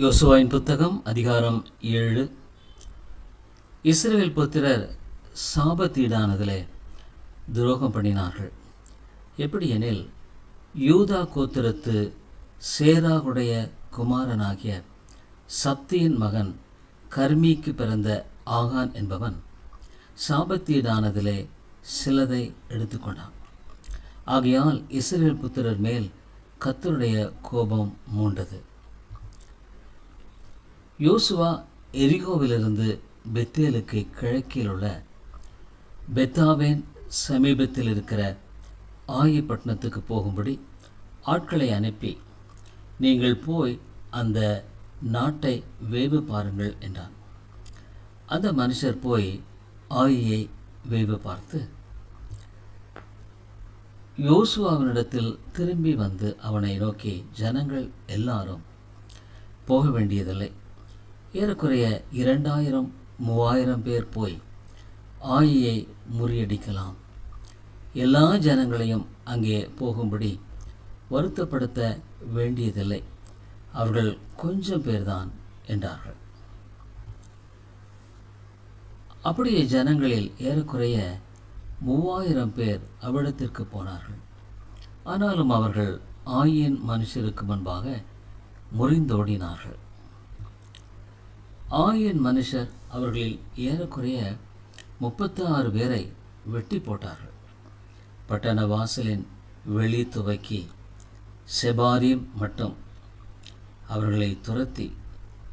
யோசுவாயின் புத்தகம் அதிகாரம் ஏழு. இஸ்ரேல் புத்திரர் சாபத்தீடானதிலே துரோகம் பண்ணினார்கள். எப்படி எனில் யூதா கோத்திரத்து சேராகுடைய குமாரனாகிய சப்தியின் மகன் கர்மிக்கு பிறந்த ஆகான் என்பவன் சாபத்தீடானதிலே சிலதை எடுத்துக்கொண்டான். ஆகையால் இஸ்ரேல் புத்திரர் மேல் கத்தருடைய கோபம் மூண்டது. யோசுவா எரிகோவிலிருந்து பெத்தேலுக்கு கிழக்கில் உள்ள பெத்தாவேன் சமீபத்தில் இருக்கிற ஆயிப்பட்டினத்துக்கு போகும்படி ஆட்களை அனுப்பி நீங்கள் போய் அந்த நாட்டை வேவு பாருங்கள் என்றான். அந்த மனுஷர் போய் ஆயியை வேவு பார்த்து யோசுவாவினிடத்தில் திரும்பி வந்து அவனை நோக்கி ஜனங்கள் எல்லாரும் போக வேண்டியதில்லை. ஏறக்குறைய இரண்டாயிரம் மூவாயிரம் பேர் போய் ஆயியை முறியடிக்கலாம். எல்லா ஜனங்களையும் அங்கே போகும்படி வருத்தப்படுத்த வேண்டியதில்லை. அவர்கள் கொஞ்சம் பேர்தான் என்றார்கள். அப்படியே ஜனங்களில் ஏறக்குறைய மூவாயிரம் பேர் அவ்விடத்திற்கு போனார்கள். ஆனாலும் அவர்கள் ஆயின் மனுஷருக்கு முன்பாக முறிந்தோடினார்கள். ஆயன் மனுஷர் அவர்களில் ஏறக்குறைய முப்பத்தி ஆறு பேரை வெட்டி போட்டார்கள். பட்டண வாசலின் வெளி துவக்கி செபாரியம் மட்டும் அவர்களை துரத்தி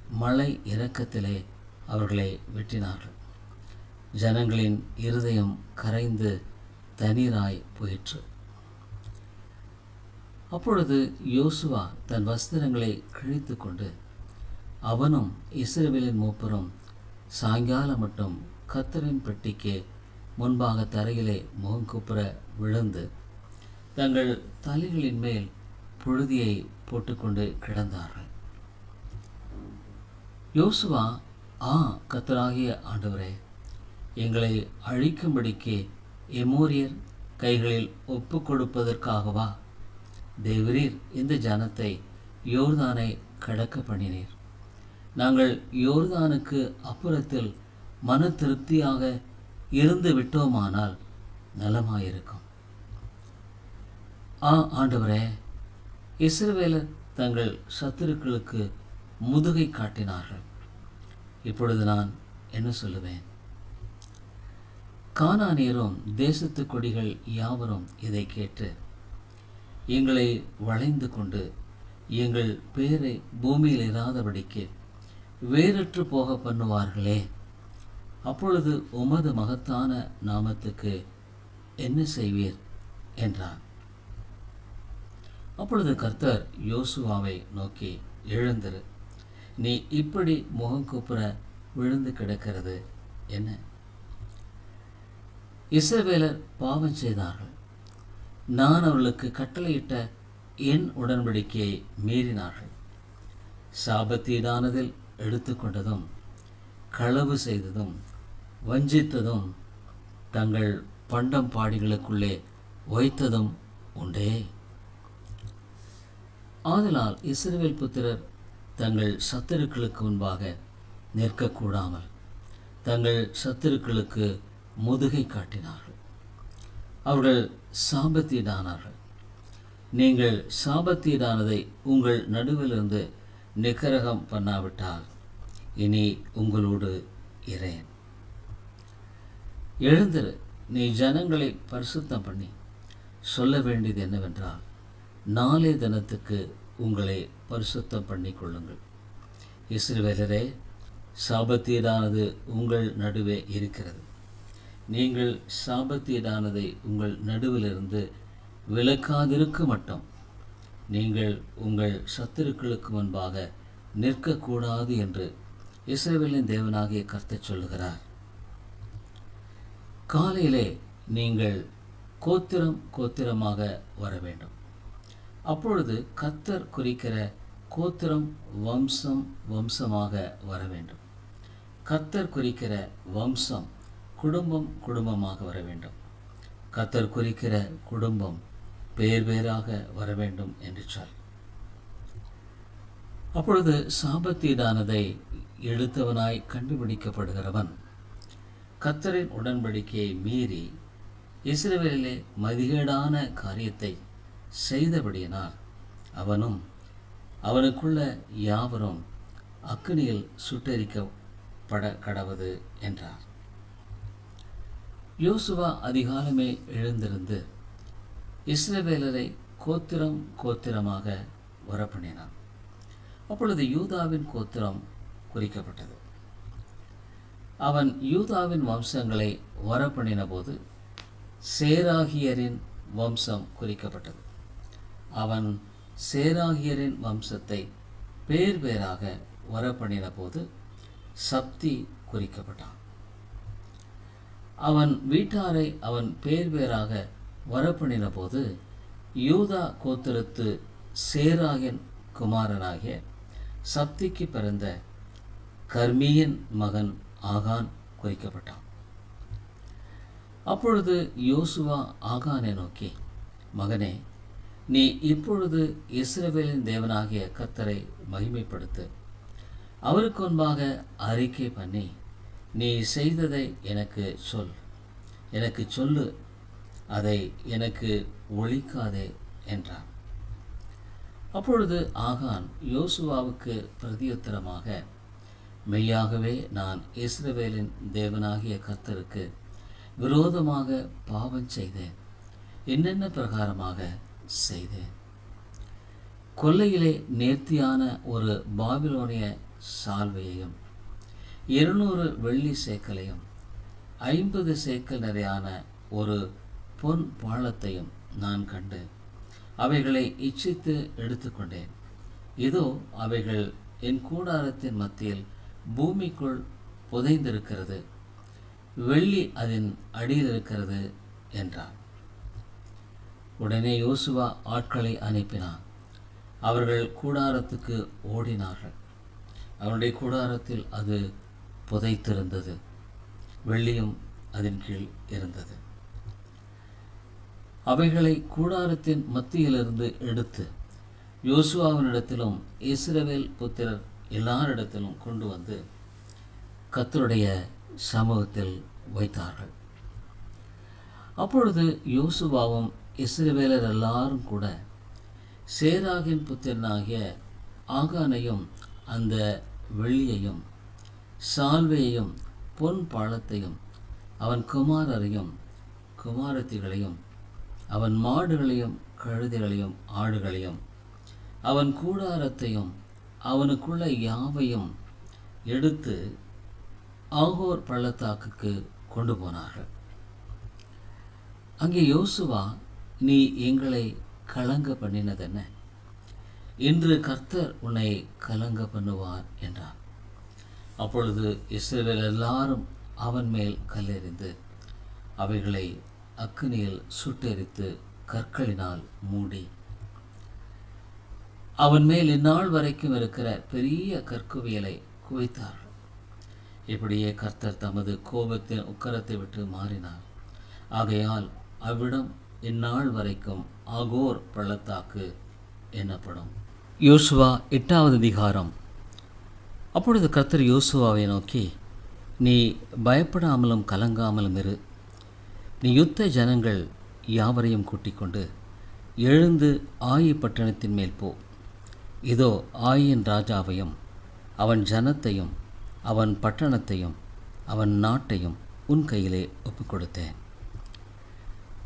மலை இறக்கத்திலே அவர்களை வெட்டினார்கள். ஜனங்களின் இருதயம் கரைந்து தண்ணீராய் போயிற்று. அப்பொழுது யோசுவா தன் வஸ்திரங்களை கிழித்து கொண்டு அவனும் இஸ்ரவேலின் மூப்பரும். சாயங்காலம் மட்டும் கத்தரின் பெட்டிக்கு முன்பாக தரையிலே முகங்குப்புற விழுந்து தங்கள் தலைகளின் மேல் புழுதியை போட்டுக்கொண்டு கிடந்தார்கள். யோசுவா ஆ கத்தராகிய ஆண்டவரே எங்களை அழிக்கும்படிக்கு எமோரியர் கைகளில் ஒப்பு கொடுப்பதற்காகவா? தேவரீர் இந்த ஜனத்தை யோர்தானை கடக்க பண்ணினீர். நாங்கள் யோர்தானுக்கு அப்புறத்தில் மன திருப்தியாக இருந்து விட்டோமானால் நலமாயிருக்கும். ஆ ஆண்டவரே இஸ்ரவேலர் தங்கள் சத்துருக்களுக்கு முதுகை காட்டினார்கள். இப்பொழுது நான் என்ன சொல்லுவேன்? கானானியரும் தேசத்து கொடிகள் யாவரும் இதை கேட்டு எங்களை வளைந்து கொண்டு எங்கள் பேரை பூமியில் இராதபடிக்கு வேறற்று போக பண்ணுவார்களே. அப்பொழுது உமது மகத்தான நாமத்துக்கு என்ன செய்வீர்? என்றான். அப்பொழுது கர்த்தர் யோசுவாவை நோக்கி எழுந்திரு நீ இப்படி முகம் கூப்புற விழுந்து கிடக்கிறது என்ன? இசவேலர் பாவம் செய்தார்கள். நான் அவர்களுக்கு கட்டளையிட்ட என் உடன்படிக்கையை மீறினார்கள். சாபத்தீடானதில் எடுத்துக்கொண்டதும் களவு செய்ததும் வஞ்சித்ததும் தங்கள் பண்டம் பாடிகளுக்குள்ளே வைத்ததும் உண்டே. ஆதலால் இஸ்ரவேல் புத்திரர் தங்கள் சத்துருக்களுக்கு முன்பாக நிற்கக்கூடாமல் தங்கள் சத்துருக்களுக்கு முதுகை காட்டினார்கள். அவர்கள் சாபத்தீடானார்கள். நீங்கள் சாபத்தீடானதை உங்கள் நடுவிலிருந்து நிகரகம் பண்ணாவிட்டால் இனி உங்களோடு இரேன் எழுந்திரு நீ ஜனங்களை பரிசுத்தம் பண்ணி. சொல்ல வேண்டியது என்னவென்றால் நாளைய தினத்துக்கு உங்களை பரிசுத்தம் பண்ணி கொள்ளுங்கள். இஸ்ரவேலரே சாபத்தீடானது உங்கள் நடுவே இருக்கிறது. நீங்கள் சாபத்தீடானதை உங்கள் நடுவிலிருந்து விலக்காதிருக்க மட்டும். நீங்கள் உங்கள் சத்துருக்களுக்கு முன்பாக நிற்கக்கூடாது என்று இஸ்ரேவேலின் தேவனாகிய கர்த்தர் சொல்லுகிறார். காலையிலே நீங்கள் கோத்திரம் கோத்திரமாக வர வேண்டும். அப்பொழுது கத்தர் குறிக்கிற கோத்திரம் வம்சம் வம்சமாக வர வேண்டும். கத்தர் குறிக்கிற வம்சம் குடும்பம் குடும்பமாக வர வேண்டும். கத்தர் குறிக்கிற குடும்பம் பேர் பேராக வர வேண்டும் என்று சொல். அப்பொழுது சாபத்தீடானதை எழுத்தவனாய் கண்டுபிடிக்கப்படுகிறவன் கத்தரின் உடன்படிக்கையை மீறி இஸ்ரேவேலிலே மதிகேடான காரியத்தை செய்தபடியினால் அவனும் அவனுக்குள்ள யாவரும் அக்கினியில் சுட்டரிக்கப்பட கடவது என்றார். யோசுவா அதிகாலமே எழுந்திருந்து இஸ்ரவேலரை கோத்திரம் கோத்திரமாக வரப்பண்ணினான். அப்பொழுது யூதாவின் கோத்திரம் குறிக்கப்பட்டது. அவன் யூதாவின் வம்சங்களை வரப்பண்ணின போது சேராகியரின் வம்சம் குறிக்கப்பட்டது. அவன் சேராகியரின் வம்சத்தை பேர் பேராக வரப்பண்ணின போது சப்தி குறிக்கப்பட்டான். அவன் வீட்டாரை அவன் பேர் பேராக வரப்பண்ணின போது யூதா கோத்திரத்து சேராகின் குமாரனாகிய சப்திக்கு பிறந்த கர்மியின் மகன் ஆகான் குறிக்கப்பட்டான். அப்பொழுது யோசுவா ஆகானை நோக்கி மகனே நீ இப்பொழுது இஸ்ரவேலின் தேவனாகிய கத்தரை மகிமைப்படுத்து. அவருக்கு முன்பாக அறிக்கை பண்ணி நீ செய்ததை எனக்கு சொல். எனக்கு சொல்லு அதை எனக்கு ஒழிக்காதே என்றான். அப்பொழுது ஆகான் யோசுவாவுக்கு பிரதியுத்தரமாக மெய்யாகவே நான் இஸ்ரவேலின் தேவனாகிய கர்த்தருக்கு விரோதமாக பாவம் செய்தேன். என்னென்ன பிரகாரமாக செய்தேன்? கொல்லையிலே நேர்த்தியான ஒரு பாபிலோனிய சால்வையையும் இருநூறு வெள்ளி சேக்கலையும் ஐம்பது சேக்கல் நிறையான ஒரு பொன் பாலத்தையும் நான் கண்டு அவைகளை இச்சித்து எடுத்துக்கொண்டேன். இதோ அவைகள் என் கூடாரத்தின் மத்தியில் பூமிக்குள் புதைந்திருக்கிறது. வெள்ளி அதன் அடியில் இருக்கிறது என்றான். உடனே யோசுவா ஆட்களை அனுப்பினான். அவர்கள் கூடாரத்துக்கு ஓடினார்கள். அவனுடைய கூடாரத்தில் அது புதைத்திருந்தது. வெள்ளியும் அதன் கீழ் இருந்தது. அவைகளை கூடாரத்தின் மத்தியிலிருந்து எடுத்து யோசுவாவினிடத்திலும் இஸ்ரவேல் புத்திரர் எல்லாரிடத்திலும் கொண்டு வந்து கத்தருடைய சமூகத்தில் வைத்தார்கள். அப்பொழுது யோசுவாவும் இஸ்ரவேலர் எல்லாரும் கூட சேராகின் புத்திரனாகிய ஆகானையும் அந்த வெள்ளியையும் சால்வையையும் பொன் பாலத்தையும் அவன் குமாரரையும் குமாரத்திகளையும் அவன் மாடுகளையும் கழுதைகளையும் ஆடுகளையும் அவன் கூடாரத்தையும் அவனுக்குள்ள யாவையும் எடுத்து ஆகோர் பள்ளத்தாக்குக்கு கொண்டு போனார்கள். அங்கே யோசுவா நீ எங்களை கலங்க பண்ணினதென்ன? இன்று கர்த்தர் உன்னை கலங்க பண்ணுவார் என்றார் அப்பொழுது இஸ்ரேல் எல்லாரும் அவன் மேல் கல்லெறிந்து அவைகளை அக்னியில் சுட்டெரித்து கற்களினால் மூடி. அவன் மேல் இந்நாள் வரைக்கும் இருக்கிற பெரிய கற்குவியலை குவித்தார்கள் இப்படியே கர்த்தர் தமது கோபத்தின் உக்கரத்தை விட்டு மாறினார். ஆகையால் அவ்விடம் இந்நாள் வரைக்கும் ஆகோர் பள்ளத்தாக்கு எனப்படும். யோசுவா எட்டாவது அதிகாரம். அப்பொழுது கர்த்தர் யோசுவாவை நோக்கி நீ பயப்படாமலும் கலங்காமலும் இரு. யுத்த ஜனங்கள் யாவரையும் கூட்டிக்கொண்டு எழுந்து ஆயி பட்டணத்தின் மேல் போ. இதோ ஆயின் ராஜாவையும் அவன் ஜனத்தையும் அவன் பட்டணத்தையும் அவன் நாட்டையும் உன் கையிலே ஒப்புக் கொடுத்தேன்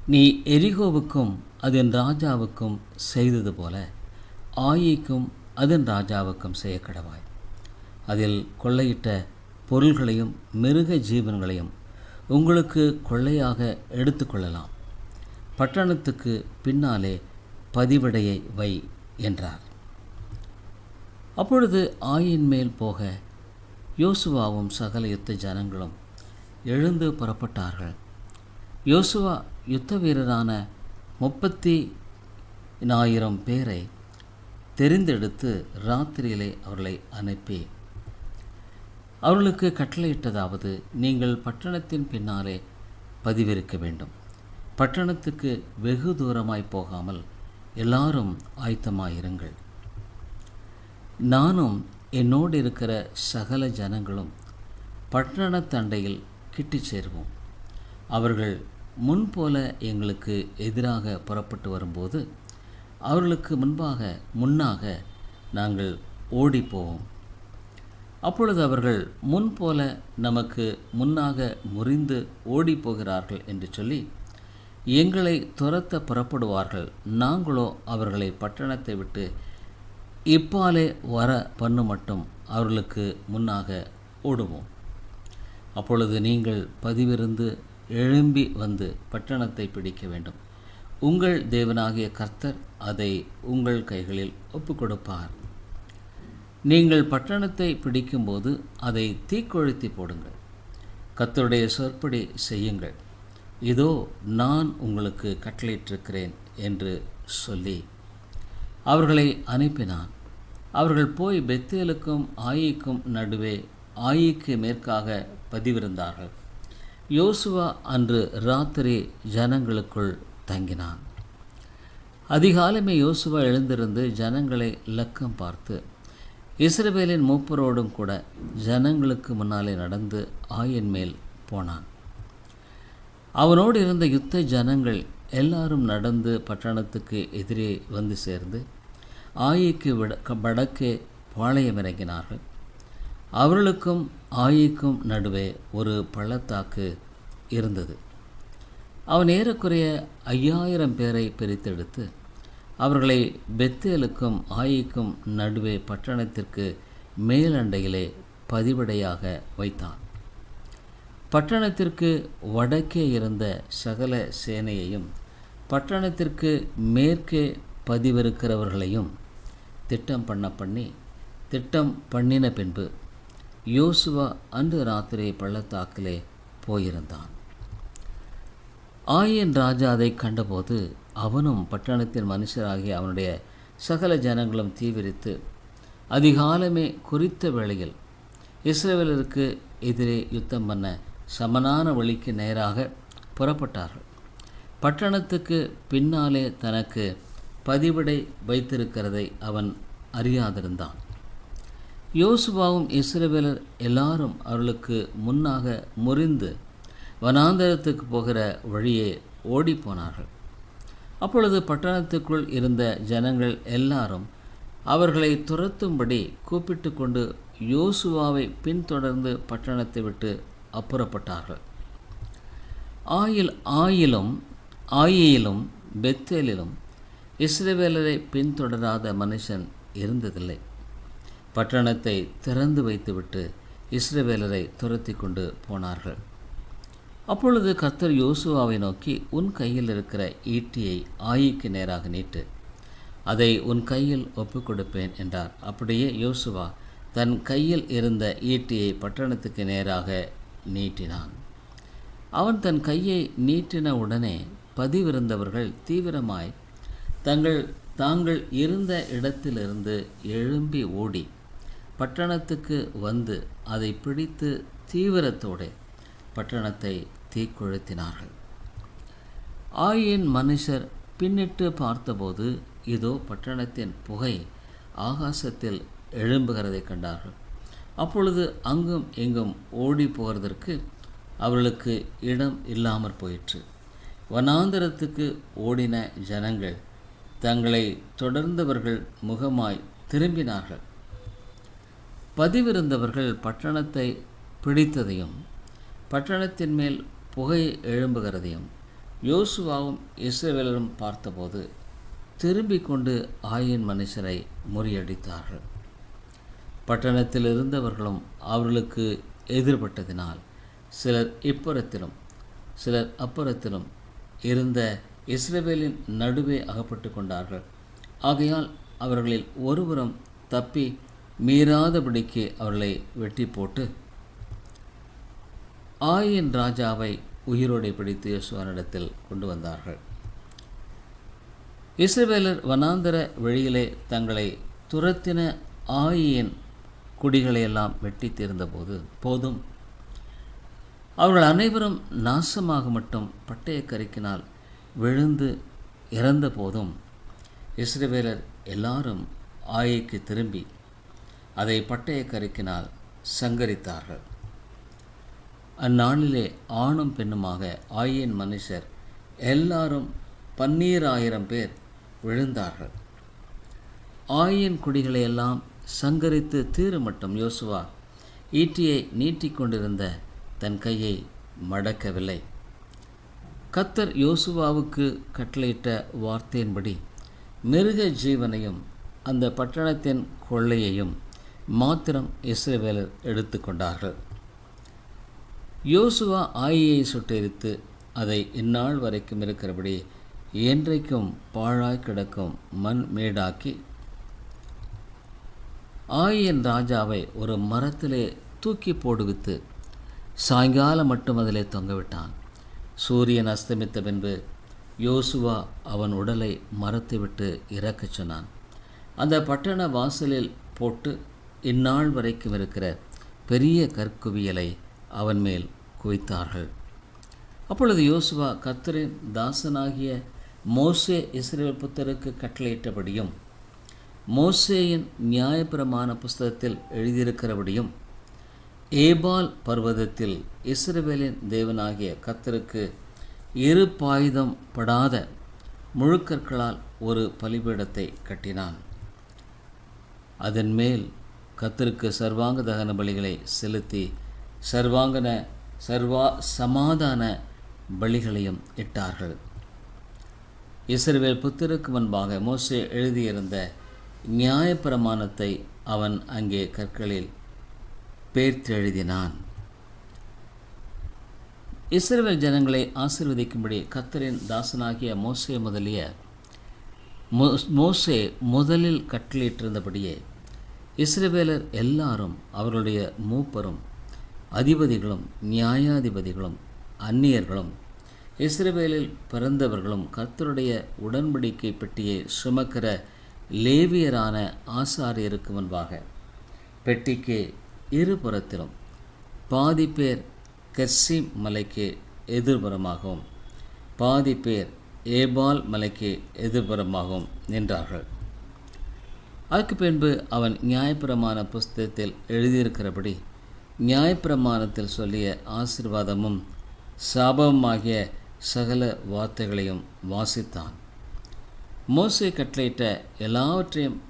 நீ எரிகோவுக்கும் அதன் ராஜாவுக்கும் செய்தது போல ஆயிக்கும் அதன் ராஜாவுக்கும் செய்ய கடவாய் அதில் கொள்ளையிட்ட பொருள்களையும் மிருக ஜீவன்களையும் உங்களுக்கு கொள்ளையாக எடுத்துக்கொள்ளலாம். பட்டணத்துக்கு பின்னாலே பதிவடையை வை என்றார். அப்பொழுது ஆயின் மேல் போக யோசுவாவும் சகல யுத்த ஜனங்களும் எழுந்து புறப்பட்டார்கள். யோசுவா யுத்த வீரரான முப்பத்தி நாயிரம் பேரை தெரிந்தெடுத்து ராத்திரியிலே அவர்களை அனுப்பி அவர்களுக்கு கட்டளையிட்டதாவது நீங்கள் பட்டணத்தின் பின்னாலே பதிவிருக்க வேண்டும். பட்டணத்துக்கு வெகு தூரமாய் போகாமல் எல்லாரும் ஆயத்தமாயிருங்கள். நானும் என்னோடு இருக்கிற சகல ஜனங்களும் பட்டணத்தண்டையில் கிட்டி சேருவோம். அவர்கள் முன்போல எங்களுக்கு எதிராக புறப்பட்டு வரும்போது அவர்களுக்கு முன்பாக முன்னாக நாங்கள் ஓடிப்போவோம். அப்பொழுது அவர்கள் முன்போல நமக்கு முன்னாக முறிந்து ஓடிப்போகிறார்கள் என்று சொல்லி எங்களை துரத்த புறப்படுவார்கள். நாங்களோ அவர்களை பட்டணத்தை விட்டு இப்பாலே வர பண்ணு மட்டும் அவர்களுக்கு முன்னாக ஓடுவோம். அப்பொழுது நீங்கள் பதிவிருந்து எழும்பி வந்து பட்டணத்தை பிடிக்க வேண்டும். உங்கள் தேவனாகிய கர்த்தர் அதை உங்கள் கைகளில் ஒப்புக் கொடுப்பார் நீங்கள் பட்டணத்தை பிடிக்கும்போது அதை தீக்கொழுத்தி போடுங்கள். கத்தருடைய சொற்படி செய்யுங்கள். இதோ நான் உங்களுக்கு கட்டளையிட்டிருக்கிறேன் என்று சொல்லி அவர்களை அனுப்பினான். அவர்கள் போய் பெத்தேலுக்கும் ஆயிக்கும் நடுவே ஆயிக்கு மேற்காக பதிவிருந்தார்கள். யோசுவா அன்று ராத்திரி ஜனங்களுக்குள் தங்கினான். அதிகாலமே யோசுவா எழுந்திருந்து ஜனங்களை லக்கம் பார்த்து இஸ்ரவேலின் மூப்பரோடும் கூட ஜனங்களுக்கு முன்னாலே நடந்து ஆயின் மேல் போனான். அவனோடு இருந்த யுத்த ஜனங்கள் எல்லாரும் நடந்து பட்டணத்துக்கு எதிரே வந்து சேர்ந்து ஆயிக்கு விட வடக்கே பாளையம் இறங்கினார்கள். அவர்களுக்கும் ஆயிக்கும் நடுவே ஒரு பள்ளத்தாக்கு இருந்தது. அவன் ஏறக்குறைய ஐயாயிரம் பேரை பிரித்தெடுத்து அவர்களை பெத்தேலுக்கும் ஆயிக்கும் நடுவே பட்டணத்திற்கு மேலண்டையிலே பதிவடையாக வைத்தான். பட்டணத்திற்கு வடக்கே இருந்த சகல சேனையையும் பட்டணத்திற்கு மேற்கே பதிவிருக்கிறவர்களையும் திட்டம் பண்ண பண்ணி திட்டம் பண்ணின பின்பு யோசுவா அன்று ராத்திரி பள்ளத்தாக்கிலே போயிருந்தான். ஆயின் ராஜா அதை கண்டபோது அவனும் பட்டணத்தின் மனுஷராகி அவனுடைய சகல ஜனங்களும் தீவிரித்து அதிகாலமே குறித்த வேளையில் இஸ்ரேலருக்கு எதிரே யுத்தம் பண்ண சமனான வழிக்கு நேராக புறப்பட்டார்கள். பட்டணத்துக்கு பின்னாலே தனக்கு பதிவிடை வைத்திருக்கிறதை அவன் அறியாதிருந்தான். யோசுவாவும் இஸ்ரவேலர் எல்லாரும் அவர்களுக்கு முன்னாக முறிந்து வனாந்தரத்துக்கு போகிற வழியே ஓடிப்போனார்கள் அப்பொழுது பட்டணத்துக்குள் இருந்த ஜனங்கள் எல்லாரும் அவர்களை துரத்தும்படி கூப்பிட்டு கொண்டு யோசுவாவை பின்தொடர்ந்து பட்டணத்தை விட்டு அப்புறப்பட்டார்கள். ஆயில் ஆயிலும் ஆயிலும் பெத்தேலிலும் இஸ்ரவேலரை பின்தொடராத மனுஷன் இருந்ததில்லை. பட்டணத்தை திறந்து வைத்துவிட்டு இஸ்ரவேலரை துரத்தி கொண்டு போனார்கள். அப்பொழுது கர்த்தர் யோசுவாவை நோக்கி உன் கையில் இருக்கிற ஈட்டியை ஆயிக்கு நேராக நீட்டு. அதை உன் கையில் ஒப்புக் கொடுப்பேன் என்றார். அப்படியே யோசுவா தன் கையில் இருந்த ஈட்டியை பட்டணத்துக்கு நேராக நீட்டினான். அவன் தன் கையை நீட்டின உடனே பதிவிருந்தவர்கள் தீவிரமாய் தங்கள் தாங்கள் இருந்த இடத்திலிருந்து எழும்பி ஓடி பட்டணத்துக்கு வந்து அதை பிடித்து தீவிரத்தோடு பட்டணத்தை தீக்குழுத்தினார்கள் ஆயின் மனுஷர் பின்னிட்டு பார்த்தபோது இதோ பட்டணத்தின் புகை ஆகாசத்தில் எழும்புகிறதை கண்டார்கள். அப்பொழுது அங்கும் எங்கும் ஓடி போகிறதற்கு அவர்களுக்கு இடம் இல்லாமற் போயிற்று. வனாந்தரத்துக்கு ஓடின ஜனங்கள் தங்களை தொடர்ந்தவர்கள் முகமாய் திரும்பினார்கள். பதிவிருந்தவர்கள் பட்டணத்தை பிடித்ததையும் பட்டணத்தின் மேல் புகை எழும்புகிறதையும் யோசுவாவும் இஸ்ரவேலரும் பார்த்தபோது திரும்பிக் கொண்டு ஆயின் மனுஷரை முறியடித்தார்கள். பட்டணத்தில் இருந்தவர்களும் அவர்களுக்கு எதிர்பட்டதினால் சிலர் இப்புறத்திலும் சிலர் அப்புறத்திலும் இருந்த இஸ்ரவேலின் நடுவே அகப்பட்டு கொண்டார்கள். ஆகையால் அவர்களில் ஒருவரும் தப்பி மீறாதபடிக்கு அவர்களை வெட்டி போட்டு ஆயின் ராஜாவை உயிரோடை பிடித்து யோசுவானிடத்தில் கொண்டு வந்தார்கள். இஸ்ரேவேலர் வனாந்தர வழியிலே தங்களை துரத்தின ஆயின் குடிகளையெல்லாம் வெட்டி தீர்ந்தபோது போதும். அவர்கள் அனைவரும் நாசமாக மட்டும் பட்டய கருக்கினால் விழுந்து இறந்த போதும் இஸ்ரேவேலர் எல்லாரும் ஆயைக்கு திரும்பி அதை பட்டய கருக்கினால் சங்கரித்தார்கள். அந்நாளிலே ஆணும் பெண்ணுமாக ஆயின் மனுஷர் எல்லாரும் பன்னீராயிரம் பேர் விழுந்தார்கள். ஆயின் குடிகளையெல்லாம் சங்கரித்து தீரு மட்டும் யோசுவா ஈட்டியை நீட்டிக்கொண்டிருந்த தன் கையை மடக்கவில்லை. கத்தர் யோசுவாவுக்கு கட்டளையிட்ட வார்த்தையின்படி மிருக ஜீவனையும் அந்த பட்டணத்தின் கொள்ளையையும் மாத்திரம் இஸ்ரேவேலர் எடுத்துக்கொண்டார்கள் யோசுவா ஆயியை சுட்டெரித்து அதை இந்நாள் வரைக்கும் இருக்கிறபடி என்றைக்கும் பாழாய் கிடக்கும் மண் மேடாக்கி ஆயின் ராஜாவை ஒரு மரத்திலே தூக்கி போடுவித்து சாயங்காலம் மட்டும் அதிலே தொங்கவிட்டான். சூரியன் அஸ்தமித்த பின்பு யோசுவா அவன் உடலை மரத்தை விட்டு இறக்கச் சொன்னான். அந்த பட்டண வாசலில் போட்டு இந்நாள் வரைக்கும் இருக்கிற பெரிய கற்குவியலை அவன் மேல் குவித்தார்கள். அப்பொழுது யோசுவா கத்தரின் தாசனாகிய மோசே இஸ்ரேல் புத்தருக்கு கட்டளையிட்டபடியும் மோசேயின் நியாயபிரமான புஸ்தகத்தில் எழுதியிருக்கிறபடியும் ஏபால் பர்வதத்தில் இஸ்ரவேலின் தேவனாகிய கத்தருக்கு இரு பாயுதம் படாத முழுக்கற்களால் ஒரு பலிபீடத்தை கட்டினான். அதன் மேல் கத்தருக்கு சர்வாங்க தகன பலிகளை செலுத்தி சர்வாங்கன சர்வா சமாதான பலிகளையும் இட்டார்கள். இஸ்ரவேல் புத்திருக்கு முன்பாக மோசே எழுதியிருந்த நியாயப்பிரமாணத்தை அவன் அங்கே கற்களில் பேர்த்தெழுதினான். இஸ்ரேல் ஜனங்களை ஆசிர்வதிக்கும்படி கத்தரின் தாசனாகிய மோசே முதலிய மோசே முதலில் கட்டளையிட்டிருந்தபடியே இஸ்ரேவேலர் எல்லாரும் அவர்களுடைய மூப்பரும் அதிபதிகளும் நியாயாதிபதிகளும் அந்நியர்களும் இஸ்ரேலில் பிறந்தவர்களும் கர்த்தருடைய உடன்படிக்கை பெட்டியை சுமக்கிற லேவியரான ஆசாரியருக்கு முன்பாக பெட்டிக்கு இருபுறத்திலும் பாதி பேர் கர்சிம் மலைக்கு எதிர்புறமாகவும் பாதி பேர் ஏபால் மலைக்கு எதிர்புறமாகவும் நின்றார்கள். அதற்கு பின்பு அவன் நியாயப்பிரமாண புஸ்தகத்தில் எழுதியிருக்கிறபடி நியாயப்பிரமாணத்தில் சொல்லிய ஆசிர்வாதமும் சாபமாகிய சகல வார்த்தைகளையும் வாசித்தான். மோசை கட்டளையிட்ட எல்லாவற்றையும்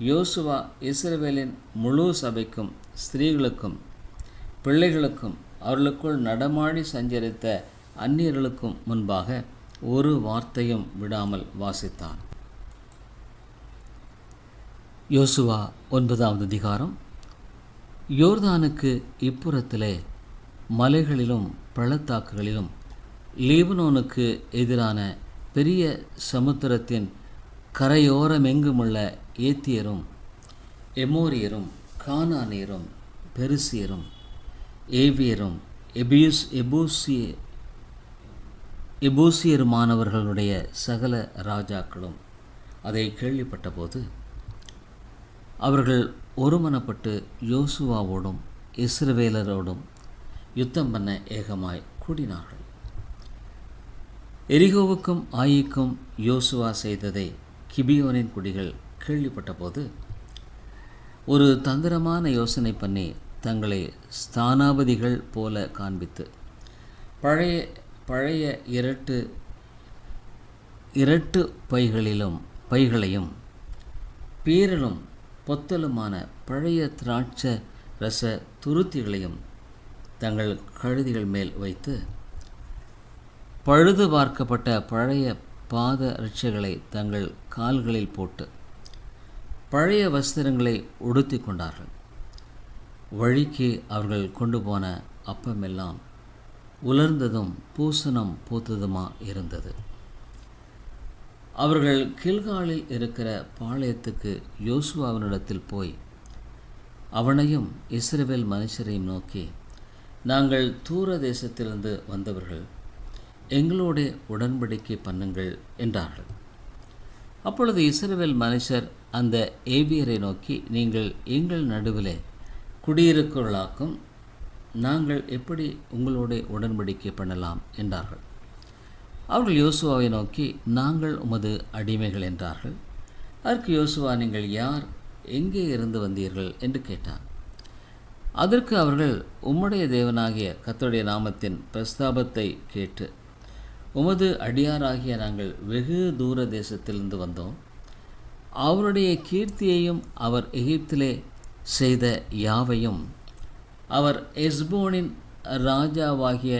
யோசுவா இஸ்ரவேலின் முழு சபைக்கும் ஸ்திரீகளுக்கும் பிள்ளைகளுக்கும் அவர்களுக்குள் நடமாடி சஞ்சரித்த அந்நியர்களுக்கும் முன்பாக ஒரு வார்த்தையும் விடாமல் வாசித்தான். யோசுவா ஒன்பதாவது அதிகாரம் யோர்தானுக்கு இப்புறத்திலே மலைகளிலும் பள்ளத்தாக்குகளிலும் லீபனோனுக்கு எதிரான பெரிய சமுத்திரத்தின் கரையோரமெங்குமுள்ள ஏத்தியரும் எமோரியரும் கானானியரும் பெருசியரும் ஏவியரும் எபியூஸ் எபூசிய எபூசியருமானவர்களுடைய சகல ராஜாக்களும் அதை கேள்விப்பட்டபோது அவர்கள் ஒருமனப்பட்டு யோசுவாவோடும் இஸ்ரவேலரோடும் யுத்தம் பண்ண ஏகமாய் கூடினார்கள். எரிகோவுக்கும் ஆயிக்கும் யோசுவா செய்ததை கிபியோனின் குடிகள் கேள்விப்பட்டபோது ஒரு தந்திரமான யோசனை பண்ணி தங்களை ஸ்தானாபதிகள் போல காண்பித்து பழைய பழைய இரட்டு இரட்டு பைகளிலும் பைகளையும் பீரலும் பொத்தலுமான பழைய திராட்ச ரச துருத்திகளையும் தங்கள் கழுதிகள் மேல் வைத்து பழுது பார்க்கப்பட்ட பழைய பாத ரிட்சைகளை தங்கள் கால்களில் போட்டு பழைய வஸ்திரங்களை உடுத்தி கொண்டார்கள். வழிக்கு அவர்கள் கொண்டு போன அப்பமெல்லாம் உலர்ந்ததும் பூசணம் பூத்ததுமா இருந்தது. அவர்கள் கில்காலில் இருக்கிற பாளையத்துக்கு யோசுவாவினிடத்தில் போய் அவனையும் இஸ்ரவேல் மனுஷரையும் நோக்கி நாங்கள் தூர தேசத்திலிருந்து வந்தவர்கள் எங்களோட உடன்படிக்கை பண்ணுங்கள் என்றார்கள். அப்பொழுது இஸ்ரவேல் மனுஷர் அந்த ஏவியரை நோக்கி நீங்கள் எங்கள் நடுவிலே குடியிருக்கொள்ளாக்கும் நாங்கள் எப்படி உங்களோட உடன்படிக்கை பண்ணலாம் என்றார்கள். அவர்கள் யோசுவாவை நோக்கி நாங்கள் உமது அடிமைகள் என்றார்கள். அதற்கு யோசுவா நீங்கள் யார்? எங்கே இருந்து வந்தீர்கள்? என்று கேட்டான். அதற்கு அவர்கள் உம்முடைய தேவனாகிய கத்தருடைய நாமத்தின் பிரஸ்தாபத்தை கேட்டு உமது அடியாராகிய நாங்கள் வெகு தூர தேசத்திலிருந்து வந்தோம். அவருடைய கீர்த்தியையும் அவர் எகிப்திலே செய்த யாவையும் அவர் எஸ்போனின் ராஜாவாகிய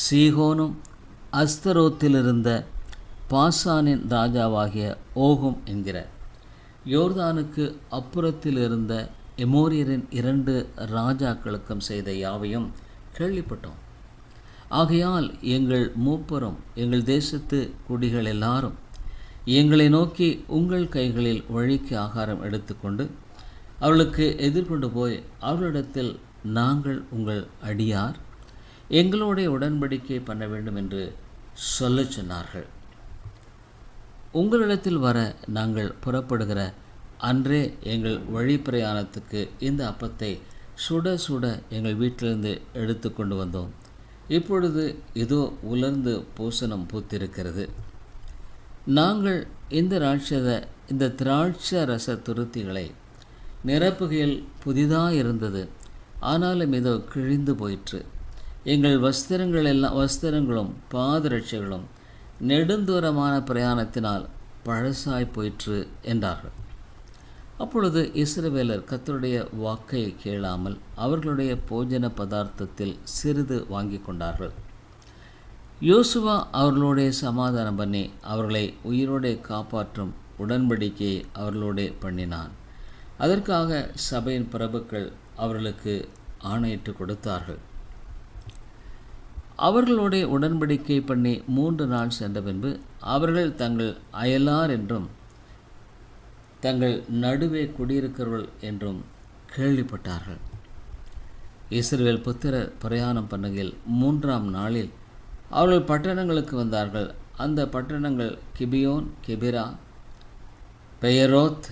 சீகோனும் அஸ்தரோத்திலிருந்த பாசானின் ராஜாவாகிய ஓகும் என்கிற யோர்தானுக்கு அப்புறத்தில் இருந்த எமோரியரின் இரண்டு ராஜாக்களுக்கும் செய்த யாவையும் கேள்விப்பட்டோம். ஆகையால் எங்கள் மூப்பரும் எங்கள் தேசத்து குடிகள் எல்லாரும் எங்களை நோக்கி உங்கள் கைகளில் வழிக்கு ஆகாரம் எடுத்துக்கொண்டு அவளுக்கு எதிர்கொண்டு போய் அவளிடத்தில் நாங்கள் உங்கள் அடியார் எங்களுடைய உடன்படிக்கை பண்ண வேண்டும் என்று சொல்லச் சொன்னார்கள். உங்களிடத்தில் வர நாங்கள் புறப்படுகிற அன்றே எங்கள் வழி பிரயாணத்துக்கு இந்த அப்பத்தை சுட சுட எங்கள் வீட்டிலிருந்து எடுத்து கொண்டு வந்தோம். இப்பொழுது இதோ உலர்ந்து பூசணம் பூத்திருக்கிறது. நாங்கள் இந்த ராட்சத இந்த திராட்ச ரச துருத்திகளை நிரப்புகையில் புதிதாக இருந்தது ஆனாலும் இதோ கிழிந்து போயிற்று. எங்கள் வஸ்திரங்கள் எல்லாம் வஸ்திரங்களும் பாதரட்சைகளும் நெடுந்தூரமான பிரயாணத்தினால் பழசாய் போயிற்று என்றார்கள். அப்பொழுது இஸ்ரவேலர் கத்தருடைய வாக்கை கேளாமல் அவர்களுடைய போஜன பதார்த்தத்தில் சிறிது வாங்கி கொண்டார்கள். யோசுவா அவர்களுடைய சமாதானம் பண்ணி அவர்களை உயிரோடே காப்பாற்றும் உடன்படிக்கையை அவர்களோடே பண்ணினான். அதற்காக சபையின் பிரபுக்கள் அவர்களுக்கு ஆணையிட்டு கொடுத்தார்கள். அவர்களோட உடன்படிக்கை பண்ணி மூன்று நாள் சென்ற பின்பு அவர்கள் தங்கள் அயலார் என்றும் தங்கள் நடுவே குடியிருக்கிறவர்கள் என்றும் கேள்விப்பட்டார்கள். இஸ்ரேல் புத்திரர் பிரயாணம் பண்ணுகையில் மூன்றாம் நாளில் அவர்கள் பட்டணங்களுக்கு வந்தார்கள். அந்த பட்டணங்கள் கிபியோன் கிபிரா பெயரோத்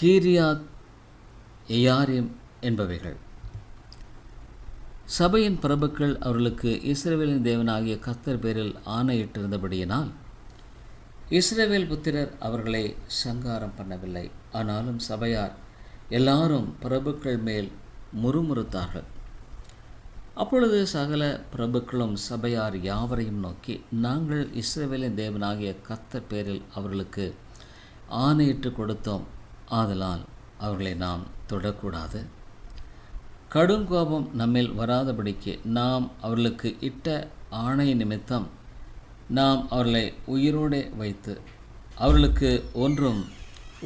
கீரியாத் எயாரிம் என்பவைகள். சபையின் பிரபுக்கள் அவர்களுக்கு இஸ்ரேவேலின் தேவனாகிய கர்த்தர் பேரில் ஆணையிட்டிருந்தபடியினால் இஸ்ரேவேல் புத்திரர் அவர்களை சங்காரம் பண்ணவில்லை. ஆனாலும் சபையார் எல்லாரும் பிரபுக்கள் மேல் முறுமுறுத்தார்கள். அப்பொழுது சகல பிரபுக்களும் சபையார் யாவரையும் நோக்கி நாங்கள் இஸ்ரேவேலின் தேவனாகிய கர்த்தர் பேரில் அவர்களுக்கு ஆணையிட்டு கொடுத்தோம். ஆதலால் அவர்களை நாம் தொடக்கூடாது. கடும் கோபம் நம்மில் வராதபடிக்கு நாம் அவர்களுக்கு இட்ட ஆணை நிமித்தம் நாம் அவர்களை உயிரோடே வைத்து அவர்களுக்கு ஒன்றும்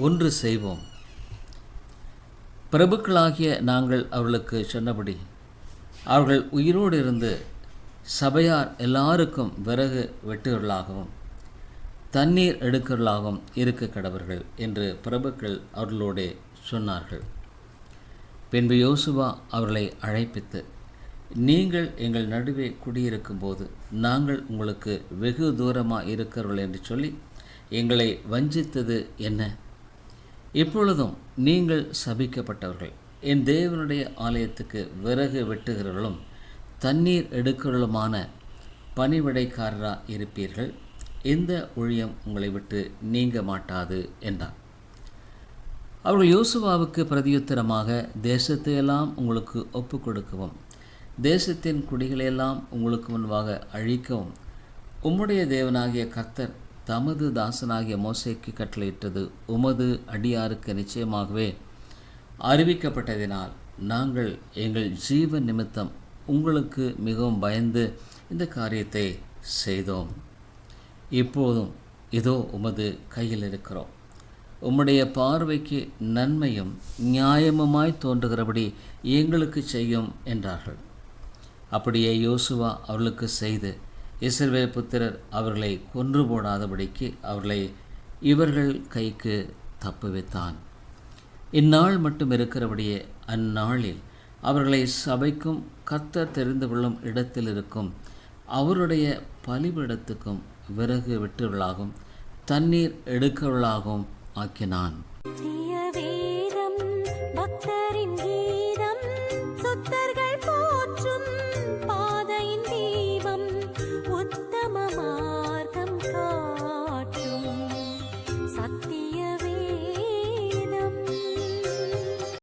ஒன்று செய்வோம். பிரபுக்களாகிய நாங்கள் அவர்களுக்கு சொன்னபடி அவர்கள் உயிரோடு இருந்து சபையார் எல்லாருக்கும் விறகு வெட்டுகளாகவும் தண்ணீர் எடுக்கர்களாகவும் இருக்க கடவர்கள் என்று பிரபுக்கள் அவர்களோடே சொன்னார்கள். பின்பு யோசுவா அவர்களை அழைப்பித்து நீங்கள் எங்கள் நடுவே குடியிருக்கும்போது நாங்கள் உங்களுக்கு வெகு தூரமாக இருக்கிறவர்கள் என்று சொல்லி எங்களை வஞ்சித்தது என்ன? இப்பொழுதும் நீங்கள் சபிக்கப்பட்டவர்கள். என் தேவனுடைய ஆலயத்துக்கு விறகு வெட்டுகிறவர்களும் தண்ணீர் எடுக்கிறவர்களுமான பணிவிடைக்காரராக இருப்பீர்கள். இந்த ஊழியம் உங்களை விட்டு நீங்க மாட்டாது என்றான். அவர்கள் யோசுவாவுக்கு பிரதியுத்தரமாக தேசத்தையெல்லாம் உங்களுக்கு ஒப்பு கொடுக்கவும் தேசத்தின் குடிகளையெல்லாம் உங்களுக்கு முன்பாக அழிக்கவும் உம்முடைய தேவனாகிய கர்த்தர் தமது தாசனாகிய மோசைக்கு கட்டளையிட்டது உமது அடியாருக்கு நிச்சயமாகவே அறிவிக்கப்பட்டதினால் நாங்கள் எங்கள் ஜீவ நிமித்தம் உங்களுக்கு மிகவும் பயந்து இந்த காரியத்தை செய்தோம். இப்போதும் இதோ உமது கையில் இருக்கிறோம். உம்முடைய பார்வைக்கு நன்மையும் நியாயமுமாய் தோன்றுகிறபடி எங்களுக்கு செய்யும் என்றார்கள். அப்படியே யோசுவா அவர்களுக்கு செய்து இஸ்ரவேல் புத்திரர் அவர்களை கொன்று போடாதபடிக்கு அவர்களை இவர்கள் கைக்கு தப்புவித்தான் இந்நாள் மட்டும் இருக்கிறபடியே அந்நாளில் அவர்களை சபைக்கும் கத்தர் தெரிந்து கொள்ளும் இடத்தில் இருக்கும் அவருடைய பலிபிடத்துக்கும் விறகு விட்டுள்ளாகும் தண்ணீர் எடுக்கவளாகவும் ஆக்கினான்